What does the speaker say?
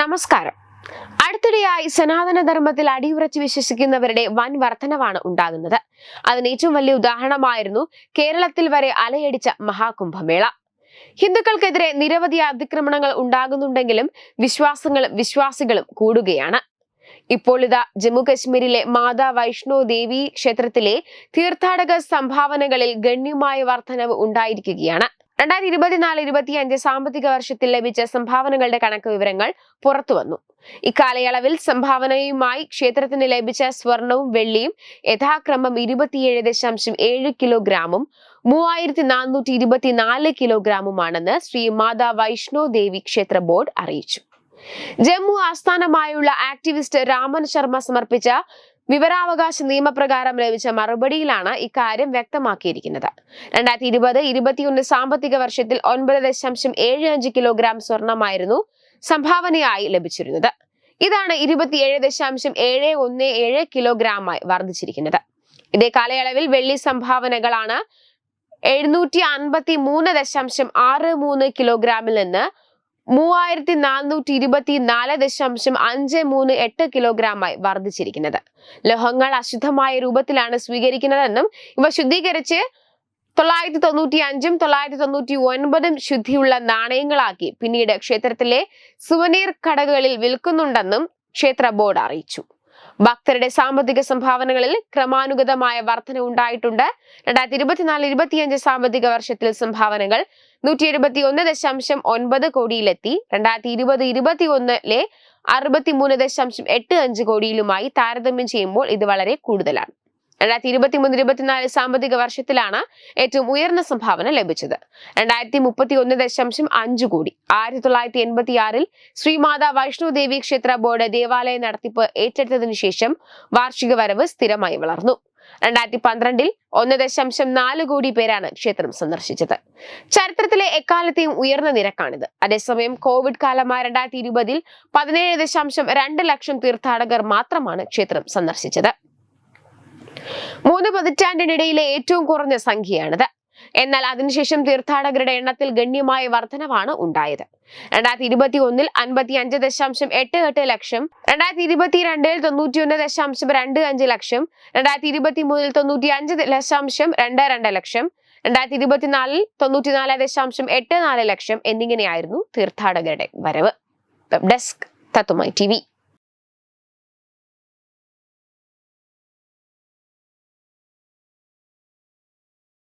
നമസ്കാരം. അടുത്തിടെയായി സനാതനധർമ്മത്തിൽ അടിയുറച്ച് വിശ്വസിക്കുന്നവരുടെ വൻ വർധനവാണ് ഉണ്ടാകുന്നത്. അതിന് ഏറ്റവും വലിയ ഉദാഹരണമായിരുന്നു കേരളത്തിൽ വരെ അലയടിച്ച മഹാകുംഭമേള. ഹിന്ദുക്കൾക്കെതിരെ നിരവധി അതിക്രമണങ്ങൾ ഉണ്ടാകുന്നുണ്ടെങ്കിലും വിശ്വാസങ്ങളും വിശ്വാസികളും കൂടുകയാണ്. ഇപ്പോൾ ഇതാ ജമ്മു കശ്മീരിലെ മാതാ വൈഷ്ണോ ദേവി ക്ഷേത്രത്തിലെ തീർത്ഥാടക സംഭാവനകളിൽ ഗണ്യമായ വർധനവ് ഉണ്ടായിരിക്കുകയാണ്. രണ്ടായിരത്തി ഇരുപത്തിനാല് ഇരുപത്തിയഞ്ച് സാമ്പത്തിക വർഷത്തിൽ ലഭിച്ച സംഭാവനകളുടെ കണക്ക് വിവരങ്ങൾ പുറത്തുവന്നു ഇക്കാലയളവിൽ സംഭാവനയുമായി ക്ഷേത്രത്തിന് ലഭിച്ച സ്വർണവും വെള്ളിയും യഥാക്രമം ഇരുപത്തിയേഴ് ദശാംശം ഏഴ് കിലോഗ്രാമും മൂവായിരത്തി നാനൂറ്റി ഇരുപത്തിനാല് കിലോഗ്രാമുമാണെന്ന് ശ്രീ മാതാ വൈഷ്ണോ ദേവി ക്ഷേത്ര ബോർഡ് അറിയിച്ചു. ജമ്മു ആസ്ഥാനമായുള്ള ആക്ടിവിസ്റ്റ് രാമൻ ശർമ്മ സമർപ്പിച്ച വിവരാവകാശ നിയമപ്രകാരം ലഭിച്ച മറുപടിയിലാണ് ഇക്കാര്യം വ്യക്തമാക്കിയിരിക്കുന്നത്. രണ്ടായിരത്തി ഇരുപത് ഇരുപത്തിയൊന്ന് സാമ്പത്തിക വർഷത്തിൽ ഒൻപത് ദശാംശം ഏഴ് അഞ്ച് കിലോഗ്രാം സ്വർണമായിരുന്നു സംഭാവനയായി ലഭിച്ചിരുന്നത്. ഇതാണ് ഇരുപത്തിയേഴ് ദശാംശം ഏഴ് ഒന്ന് ഏഴ് കിലോഗ്രാമായി വർദ്ധിച്ചിരിക്കുന്നത്. ഇതേ കാലയളവിൽ വെള്ളി സംഭാവനകളാണ് എഴുന്നൂറ്റി അൻപത്തി മൂന്ന് ദശാംശം ആറ് മൂന്ന് കിലോഗ്രാമിൽ നിന്ന് മൂവായിരത്തി നാനൂറ്റി ഇരുപത്തി നാല് ദശാംശം അഞ്ച് മൂന്ന് എട്ട് കിലോഗ്രാമായി വർദ്ധിച്ചിരിക്കുന്നത്. ലോഹങ്ങൾ അശുദ്ധമായ രൂപത്തിലാണ് സ്വീകരിക്കുന്നതെന്നും ഇവ ശുദ്ധീകരിച്ച് തൊള്ളായിരത്തി തൊണ്ണൂറ്റി അഞ്ചും തൊള്ളായിരത്തി തൊണ്ണൂറ്റി ഒൻപതും ശുദ്ധിയുള്ള നാണയങ്ങളാക്കി പിന്നീട് ക്ഷേത്രത്തിലെ സുവനീർ കടകളിൽ വിൽക്കുന്നുണ്ടെന്നും ക്ഷേത്ര ബോർഡ് അറിയിച്ചു. ഭക്തരുടെ സാമ്പത്തിക സംഭാവനകളിൽ ക്രമാനുഗതമായ വർധന ഉണ്ടായിട്ടുണ്ട്. രണ്ടായിരത്തി ഇരുപത്തിനാല് ഇരുപത്തിയഞ്ച് സാമ്പത്തിക വർഷത്തിൽ സംഭാവനകൾ നൂറ്റി എഴുപത്തി ഒന്ന് ദശാംശം ഒൻപത് കോടിയിലെത്തി. രണ്ടായിരത്തി ഇരുപത് ഇരുപത്തി ഒന്നിലെ അറുപത്തിമൂന്ന് ദശാംശം എട്ട് അഞ്ച് കോടിയിലുമായി താരതമ്യം ചെയ്യുമ്പോൾ ഇത് വളരെ കൂടുതലാണ്. രണ്ടായിരത്തി ഇരുപത്തി മൂന്ന് ഇരുപത്തിനാല് സാമ്പത്തിക വർഷത്തിലാണ് ഏറ്റവും ഉയർന്ന സംഭാവന ലഭിച്ചത്. രണ്ടായിരത്തി മുപ്പത്തി ഒന്ന് ദശാംശം അഞ്ച് കോടി. ആയിരത്തി തൊള്ളായിരത്തി എൺപത്തി ആറിൽ ശ്രീമാതാ വൈഷ്ണോ ദേവി ക്ഷേത്ര ബോർഡ് ദേവാലയ നടത്തിപ്പ് ഏറ്റെടുത്തതിനു ശേഷം വാർഷിക വരവ് സ്ഥിരമായി വളർന്നു. രണ്ടായിരത്തി പന്ത്രണ്ടിൽ ഒന്ന് ദശാംശം നാല് കോടി പേരാണ് ക്ഷേത്രം സന്ദർശിച്ചത്. ചരിത്രത്തിലെ എക്കാലത്തെയും ഉയർന്ന നിരക്കാണിത്. അതേസമയം കോവിഡ് കാലമായ രണ്ടായിരത്തി ഇരുപതിൽ പതിനേഴ് ദശാംശം രണ്ട് ലക്ഷം തീർത്ഥാടകർ മാത്രമാണ് ക്ഷേത്രം സന്ദർശിച്ചത്. മൂന്ന് പതിറ്റാണ്ടിനിടയിലെ ഏറ്റവും കുറഞ്ഞ സംഖ്യയാണിത്. എന്നാൽ അതിനുശേഷം തീർത്ഥാടകരുടെ എണ്ണത്തിൽ ഗണ്യമായ വർധനവാണ് ഉണ്ടായത്. രണ്ടായിരത്തി ഇരുപത്തി ഒന്നിൽ അൻപത്തി അഞ്ച് ദശാംശം എട്ട് എട്ട് ലക്ഷം രണ്ടായിരത്തി ഇരുപത്തിരണ്ടിൽ തൊണ്ണൂറ്റി ഒന്ന് ദശാംശം രണ്ട് അഞ്ച് ലക്ഷം രണ്ടായിരത്തി ഇരുപത്തി മൂന്നിൽ തൊണ്ണൂറ്റി അഞ്ച് ദശാംശം രണ്ട് രണ്ട് ലക്ഷം രണ്ടായിരത്തി ഇരുപത്തിനാലിൽ തൊണ്ണൂറ്റിനാല് ദശാംശം എട്ട് നാല് ലക്ഷം എന്നിങ്ങനെയായിരുന്നു തീർത്ഥാടകരുടെ വരവ്. Desk തത്തുമായി T